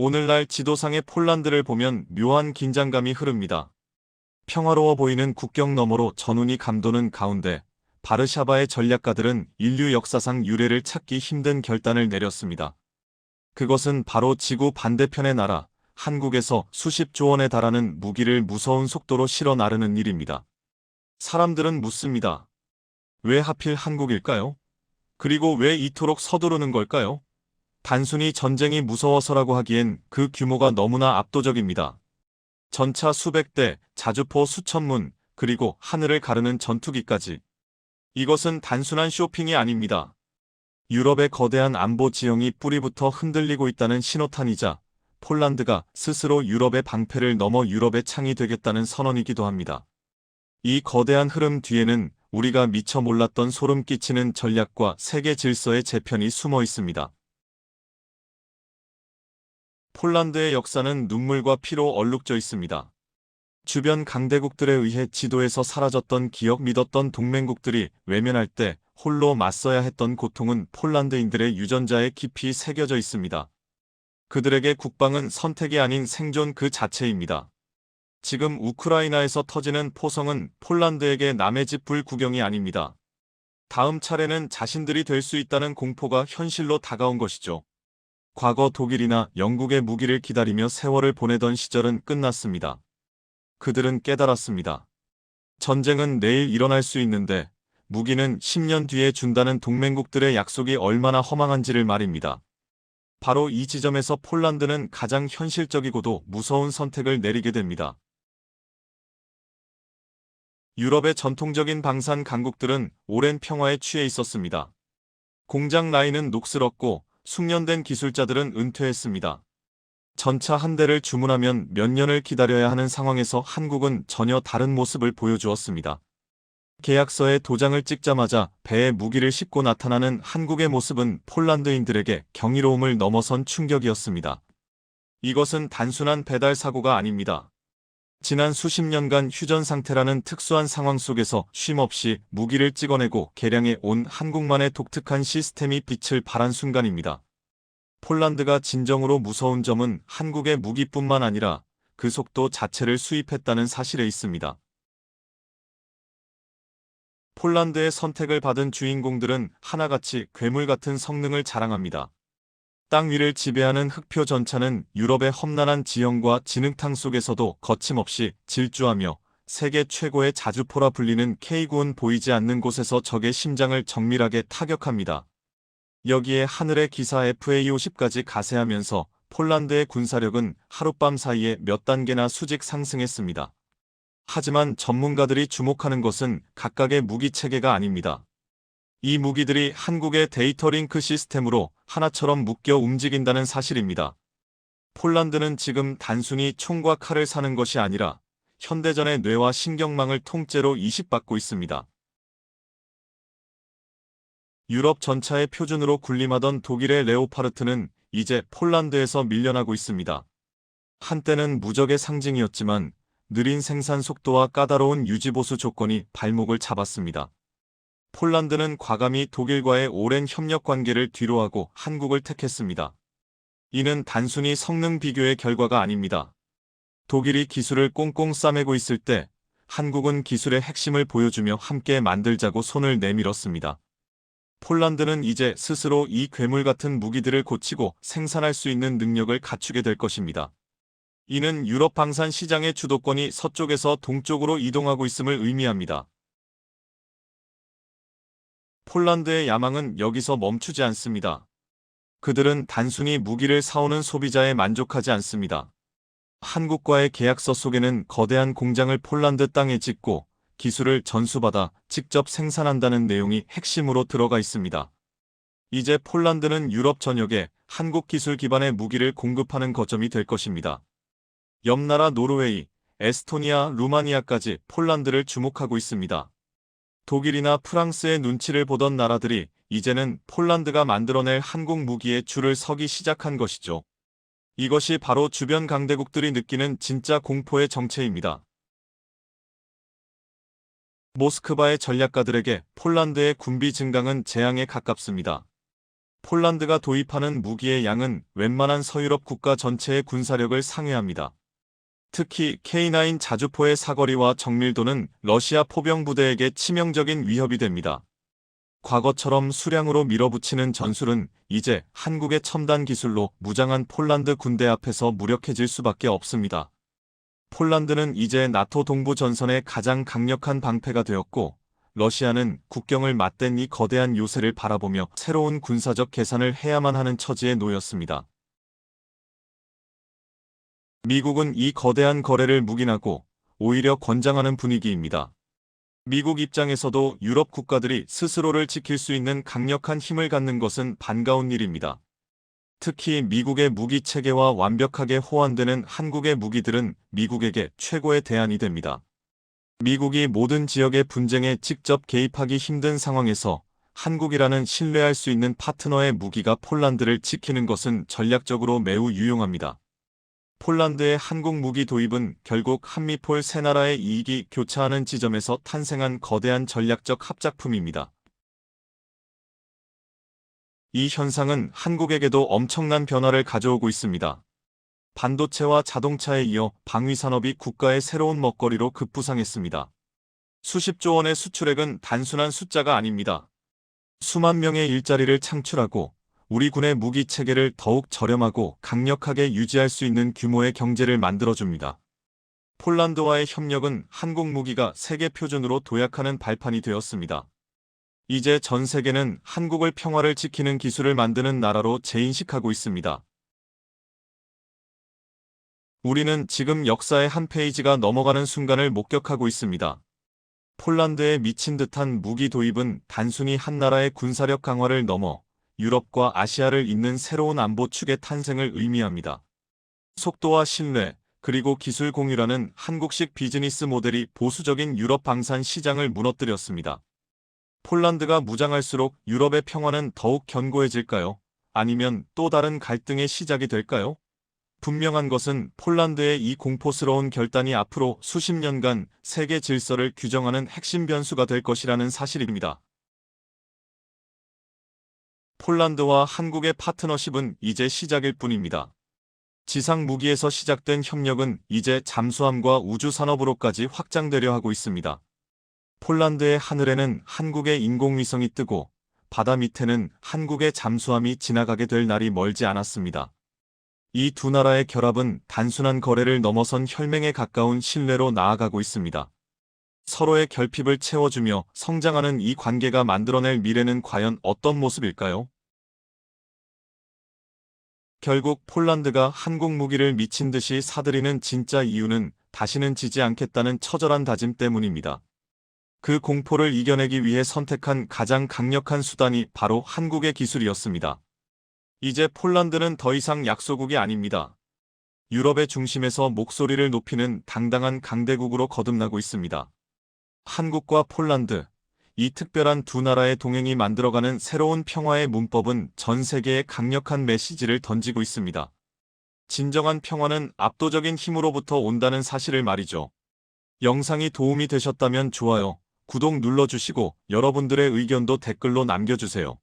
오늘날 지도상의 폴란드를 보면 묘한 긴장감이 흐릅니다. 평화로워 보이는 국경 너머로 전운이 감도는 가운데 바르샤바의 전략가들은 인류 역사상 유례를 찾기 힘든 결단을 내렸습니다. 그것은 바로 지구 반대편의 나라, 한국에서 수십 조 원에 달하는 무기를 무서운 속도로 실어 나르는 일입니다. 사람들은 묻습니다. 왜 하필 한국일까요? 그리고 왜 이토록 서두르는 걸까요? 단순히 전쟁이 무서워서라고 하기엔 그 규모가 너무나 압도적입니다. 전차 수백 대, 자주포 수천 문, 그리고 하늘을 가르는 전투기까지. 이것은 단순한 쇼핑이 아닙니다. 유럽의 거대한 안보 지형이 뿌리부터 흔들리고 있다는 신호탄이자 폴란드가 스스로 유럽의 방패를 넘어 유럽의 창이 되겠다는 선언이기도 합니다. 이 거대한 흐름 뒤에는 우리가 미처 몰랐던 소름 끼치는 전략과 세계 질서의 재편이 숨어 있습니다. 폴란드의 역사는 눈물과 피로 얼룩져 있습니다. 주변 강대국들에 의해 지도에서 사라졌던 기억 믿었던 동맹국들이 외면할 때 홀로 맞서야 했던 고통은 폴란드인들의 유전자에 깊이 새겨져 있습니다. 그들에게 국방은 선택이 아닌 생존 그 자체입니다. 지금 우크라이나에서 터지는 포성은 폴란드에게 남의 집 불 구경이 아닙니다. 다음 차례는 자신들이 될 수 있다는 공포가 현실로 다가온 것이죠. 과거 독일이나 영국의 무기를 기다리며 세월을 보내던 시절은 끝났습니다. 그들은 깨달았습니다. 전쟁은 내일 일어날 수 있는데 무기는 10년 뒤에 준다는 동맹국들의 약속이 얼마나 허망한지를 말입니다. 바로 이 지점에서 폴란드는 가장 현실적이고도 무서운 선택을 내리게 됩니다. 유럽의 전통적인 방산 강국들은 오랜 평화에 취해 있었습니다. 공장 라인은 녹슬었고 숙련된 기술자들은 은퇴했습니다. 전차 한 대를 주문하면 몇 년을 기다려야 하는 상황에서 한국은 전혀 다른 모습을 보여주었습니다. 계약서에 도장을 찍자마자 배에 무기를 싣고 나타나는 한국의 모습은 폴란드인들에게 경이로움을 넘어선 충격이었습니다. 이것은 단순한 배달 사고가 아닙니다. 지난 수십 년간 휴전 상태라는 특수한 상황 속에서 쉼없이 무기를 찍어내고 개량해 온 한국만의 독특한 시스템이 빛을 발한 순간입니다. 폴란드가 진정으로 무서운 점은 한국의 무기뿐만 아니라 그 속도 자체를 수입했다는 사실에 있습니다. 폴란드의 선택을 받은 주인공들은 하나같이 괴물 같은 성능을 자랑합니다. 땅 위를 지배하는 흑표 전차는 유럽의 험난한 지형과 진흙탕 속에서도 거침없이 질주하며 세계 최고의 자주포라 불리는 K9은 보이지 않는 곳에서 적의 심장을 정밀하게 타격합니다. 여기에 하늘의 기사 FA-50까지 가세하면서 폴란드의 군사력은 하룻밤 사이에 몇 단계나 수직 상승했습니다. 하지만 전문가들이 주목하는 것은 각각의 무기 체계가 아닙니다. 이 무기들이 한국의 데이터 링크 시스템으로 하나처럼 묶여 움직인다는 사실입니다. 폴란드는 지금 단순히 총과 칼을 사는 것이 아니라 현대전의 뇌와 신경망을 통째로 이식받고 있습니다. 유럽 전차의 표준으로 군림하던 독일의 레오파르트는 이제 폴란드에서 밀려나고 있습니다. 한때는 무적의 상징이었지만 느린 생산 속도와 까다로운 유지보수 조건이 발목을 잡았습니다. 폴란드는 과감히 독일과의 오랜 협력 관계를 뒤로하고 한국을 택했습니다. 이는 단순히 성능 비교의 결과가 아닙니다. 독일이 기술을 꽁꽁 싸매고 있을 때 한국은 기술의 핵심을 보여주며 함께 만들자고 손을 내밀었습니다. 폴란드는 이제 스스로 이 괴물 같은 무기들을 고치고 생산할 수 있는 능력을 갖추게 될 것입니다. 이는 유럽 방산 시장의 주도권이 서쪽에서 동쪽으로 이동하고 있음을 의미합니다. 폴란드의 야망은 여기서 멈추지 않습니다. 그들은 단순히 무기를 사오는 소비자에 만족하지 않습니다. 한국과의 계약서 속에는 거대한 공장을 폴란드 땅에 짓고 기술을 전수받아 직접 생산한다는 내용이 핵심으로 들어가 있습니다. 이제 폴란드는 유럽 전역에 한국 기술 기반의 무기를 공급하는 거점이 될 것입니다. 옆나라 노르웨이, 에스토니아, 루마니아까지 폴란드를 주목하고 있습니다. 독일이나 프랑스의 눈치를 보던 나라들이 이제는 폴란드가 만들어낼 한국 무기에 줄을 서기 시작한 것이죠. 이것이 바로 주변 강대국들이 느끼는 진짜 공포의 정체입니다. 모스크바의 전략가들에게 폴란드의 군비 증강은 재앙에 가깝습니다. 폴란드가 도입하는 무기의 양은 웬만한 서유럽 국가 전체의 군사력을 상회합니다. 특히 K9 자주포의 사거리와 정밀도는 러시아 포병 부대에게 치명적인 위협이 됩니다. 과거처럼 수량으로 밀어붙이는 전술은 이제 한국의 첨단 기술로 무장한 폴란드 군대 앞에서 무력해질 수밖에 없습니다. 폴란드는 이제 나토 동부 전선의 가장 강력한 방패가 되었고 러시아는 국경을 맞댄 이 거대한 요새를 바라보며 새로운 군사적 계산을 해야만 하는 처지에 놓였습니다. 미국은 이 거대한 거래를 묵인하고 오히려 권장하는 분위기입니다. 미국 입장에서도 유럽 국가들이 스스로를 지킬 수 있는 강력한 힘을 갖는 것은 반가운 일입니다. 특히 미국의 무기 체계와 완벽하게 호환되는 한국의 무기들은 미국에게 최고의 대안이 됩니다. 미국이 모든 지역의 분쟁에 직접 개입하기 힘든 상황에서 한국이라는 신뢰할 수 있는 파트너의 무기가 폴란드를 지키는 것은 전략적으로 매우 유용합니다. 폴란드의 한국 무기 도입은 결국 한미폴 세 나라의 이익이 교차하는 지점에서 탄생한 거대한 전략적 합작품입니다. 이 현상은 한국에게도 엄청난 변화를 가져오고 있습니다. 반도체와 자동차에 이어 방위 산업이 국가의 새로운 먹거리로 급부상했습니다. 수십조 원의 수출액은 단순한 숫자가 아닙니다. 수만 명의 일자리를 창출하고 우리 군의 무기 체계를 더욱 저렴하고 강력하게 유지할 수 있는 규모의 경제를 만들어줍니다. 폴란드와의 협력은 한국 무기가 세계 표준으로 도약하는 발판이 되었습니다. 이제 전 세계는 한국을 평화를 지키는 기술을 만드는 나라로 재인식하고 있습니다. 우리는 지금 역사의 한 페이지가 넘어가는 순간을 목격하고 있습니다. 폴란드의 미친 듯한 무기 도입은 단순히 한 나라의 군사력 강화를 넘어 유럽과 아시아를 잇는 새로운 안보 축의 탄생을 의미합니다. 속도와 신뢰, 그리고 기술 공유라는 한국식 비즈니스 모델이 보수적인 유럽 방산 시장을 무너뜨렸습니다. 폴란드가 무장할수록 유럽의 평화는 더욱 견고해질까요? 아니면 또 다른 갈등의 시작이 될까요? 분명한 것은 폴란드의 이 공포스러운 결단이 앞으로 수십 년간 세계 질서를 규정하는 핵심 변수가 될 것이라는 사실입니다. 폴란드와 한국의 파트너십은 이제 시작일 뿐입니다. 지상 무기에서 시작된 협력은 이제 잠수함과 우주산업으로까지 확장되려 하고 있습니다. 폴란드의 하늘에는 한국의 인공위성이 뜨고 바다 밑에는 한국의 잠수함이 지나가게 될 날이 멀지 않았습니다. 이 두 나라의 결합은 단순한 거래를 넘어선 혈맹에 가까운 신뢰로 나아가고 있습니다. 서로의 결핍을 채워주며 성장하는 이 관계가 만들어낼 미래는 과연 어떤 모습일까요? 결국 폴란드가 한국 무기를 미친 듯이 사들이는 진짜 이유는 다시는 지지 않겠다는 처절한 다짐 때문입니다. 그 공포를 이겨내기 위해 선택한 가장 강력한 수단이 바로 한국의 기술이었습니다. 이제 폴란드는 더 이상 약소국이 아닙니다. 유럽의 중심에서 목소리를 높이는 당당한 강대국으로 거듭나고 있습니다. 한국과 폴란드, 이 특별한 두 나라의 동행이 만들어가는 새로운 평화의 문법은 전 세계에 강력한 메시지를 던지고 있습니다. 진정한 평화는 압도적인 힘으로부터 온다는 사실을 말이죠. 영상이 도움이 되셨다면 좋아요, 구독 눌러주시고 여러분들의 의견도 댓글로 남겨주세요.